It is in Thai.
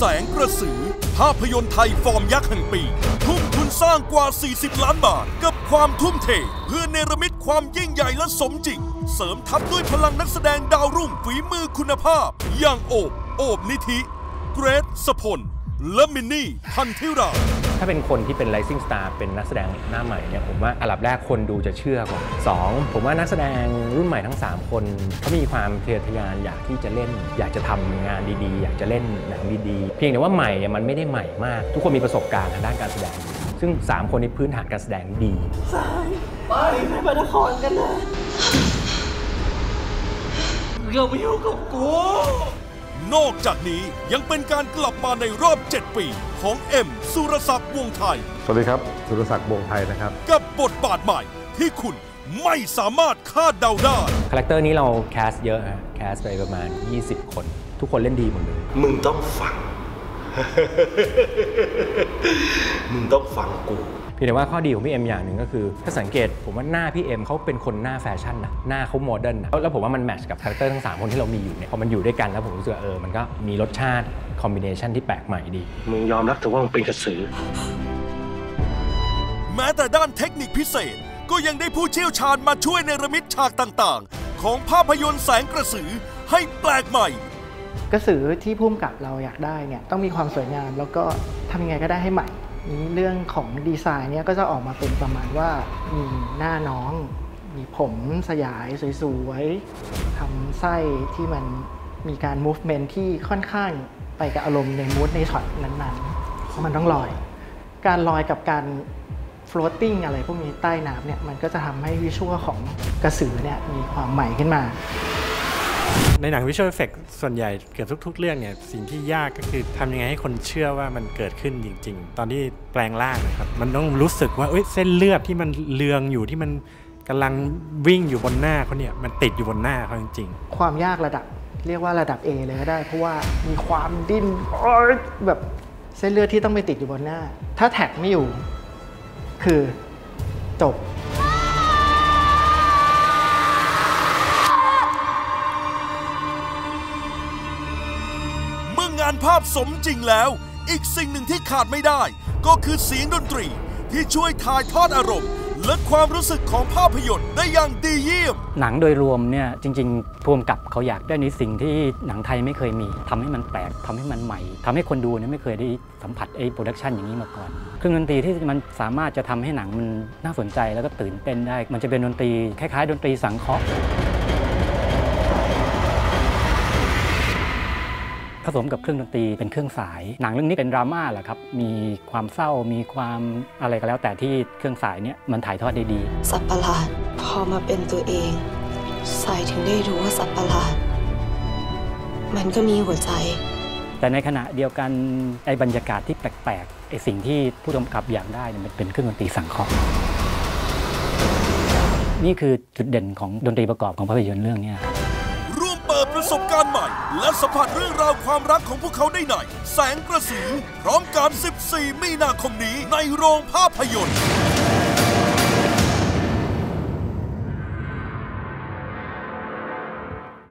แสงกระสือ ภาพยนตร์ไทยฟอร์มยักษ์แห่งปี ทุ่มทุนสร้างกว่า 40 ล้านบาท กับความทุ่มเท เพื่อเนรมิตความยิ่งใหญ่และสมจริง เสริมทัพด้วยพลังนักแสดงดาวรุ่งฝีมือคุณภาพ อย่างโอบ โอบนิธิ เกรซสพลและมินนี่ พันธิรา ถ้าเป็นคนที่เป็น rising star เป็นนักแสดงหน้าใหม่เนี่ยผมว่าอันดับแรกคนดูจะเชื่อก่อนสองผมว่านักแสดงรุ่นใหม่ทั้ง 3 คนเขามีความทะเยอทะยานอยากที่จะเล่น อยากจะทำงานดีๆ อยากจะเล่นหนังดีๆ เพียงแต่ว่าใหม่อะมันไม่ได้ใหม่มาก ทุกคนมีประสบการณ์ทางด้านการแสดงอยู่ซึ่ง 3 คนนี้พื้นฐานการแสดงดีไปไปพระนครกันนะอย่ามายุ่งกับกู นอกจากนี้ยังเป็นการกลับมาในรอบ 7 ปีของเอ็มสุรศักดิ์วงศ์ไทย สวัสดีครับ สุรศักดิ์วงศ์ไทยนะครับ กับบทบาทใหม่ที่คุณไม่สามารถคาดเดาได้ คาแรคเตอร์นี้เราแคสเยอะฮะแคสไปประมาณ 20 คน ทุกคนเล่นดีหมดเลย มึงต้องฟัง มึงต้องฟังกู เพียงแต่ว่าข้อดีของพี่เอ็มอย่างหนึ่งก็คือ ถ้าสังเกตผมว่าหน้าพี่เอ็มเขาเป็นคนหน้าแฟชั่นนะหน้าเขาโมเดิร์นนะแล้วผมว่ามันแมทช์กับคาแรคเตอร์ทั้ง3คนที่เรามีอยู่เนี่ยพอมันอยู่ด้วยกันแล้วผมรู้สึกว่าเออมันก็มีรสชาติคอมบิเนชันที่แปลกใหม่ดีมึงยอมรับเถอะว่ามึงเป็นกระสือ แม้แต่ด้านเทคนิคพิเศษ ก็ยังได้ผู้เชี่ยวชาญมาช่วยในระมิดฉากต่างๆ ของภาพยนตร์แสงกระสือให้แปลกใหม่กระสือที่พุ่มกับเราอยากได้เนี่ยต้องมีความสวยงามแล้วก็ทำยังไงก็ได้ให้ใหม่ นี้เรื่องของดีไซน์เนี่ยก็จะออกมาเป็นประมาณว่ามีหน้าน้อง มีผมสยายสวยๆทำไส้ที่มันมีการ movement ที่ค่อนข้างไปกับอารมณ์ในมูดในช็อตนั้นๆเพราะมันต้องลอย การลอยกับการ floating อะไรพวกนี้ใต้น้ำเนี่ยมันก็จะทำให้วิชวลของกระสือเนี่ยมีความใหม่ขึ้นมา ในหนังวิชวลเอฟเฟกส่วนใหญ่เกือบทุก ๆ เรื่องเนี่ยสิ่งที่ยากก็คือทำยังไงให้คนเชื่อว่ามันเกิดขึ้นจริง ๆ ตอนที่แปลงร่างนะครับมันต้องรู้สึกว่าเอ้ยเส้นเลือดที่มันเลืองอยู่ที่มันกำลังวิ่งอยู่บนหน้าเขาเนี่ยมันติดอยู่บนหน้าเขาจริง ๆ ความยากระดับเรียกว่าระดับ A เลยก็ได้ เพราะว่ามีความดิ้นแบบเส้นเลือดที่ต้องไปติดอยู่บนหน้า ถ้าแท็กไม่อยู่ คือจบ ภาพสมจริงแล้ว อีกสิ่งหนึ่งที่ขาดไม่ได้ ก็คือเสียงดนตรีที่ช่วยถ่ายทอดอารมณ์และความรู้สึกของภาพยนตร์ได้อย่างดีเยี่ยม หนังโดยรวมเนี่ยจริงๆพ่วงกับเขาอยากได้ในสิ่งที่หนังไทยไม่เคยมีทำให้มันแปลกทำให้มันใหม่ทำให้คนดูเนี่ยไม่เคยได้สัมผัสไอ้โปรดักชันอย่างนี้มาก่อน เครื่องดนตรีที่มันสามารถจะทำให้หนังมันน่าสนใจแล้วก็ตื่นเต้นได้ มันจะเป็นดนตรีคล้ายๆ ดนตรีสังเคราะห์ ผสมกับเครื่องดนตรีเป็นเครื่องสาย หนังเรื่องนี้เป็นดราม่าแหละครับ มีความเศร้ามีความอะไรก็แล้วแต่ที่เครื่องสายเนี่ยมันถ่ายทอดได้ดี สัตว์ประหลาดพอมาเป็นตัวเอง สายถึงได้รู้ว่าสัตว์ประหลาด มันก็มีหัวใจ แต่ในขณะเดียวกันไอ้บรรยากาศที่แปลกๆไอ้สิ่งที่ผู้กำกับอยากได้เนี่ยมันเป็นเครื่องดนตรีสังเคราะห์นี่คือจุดเด่นของดนตรีประกอบของภาพยนตร์เรื่องเนี้ร่วมเปิด ประสบการณ์ใหม่ และสัมผัสเรื่องราวความรักของพวกเขาได้ในแสงกระสือพร้อมการ 14 มีนาคมนี้ในโรงภาพยนตร์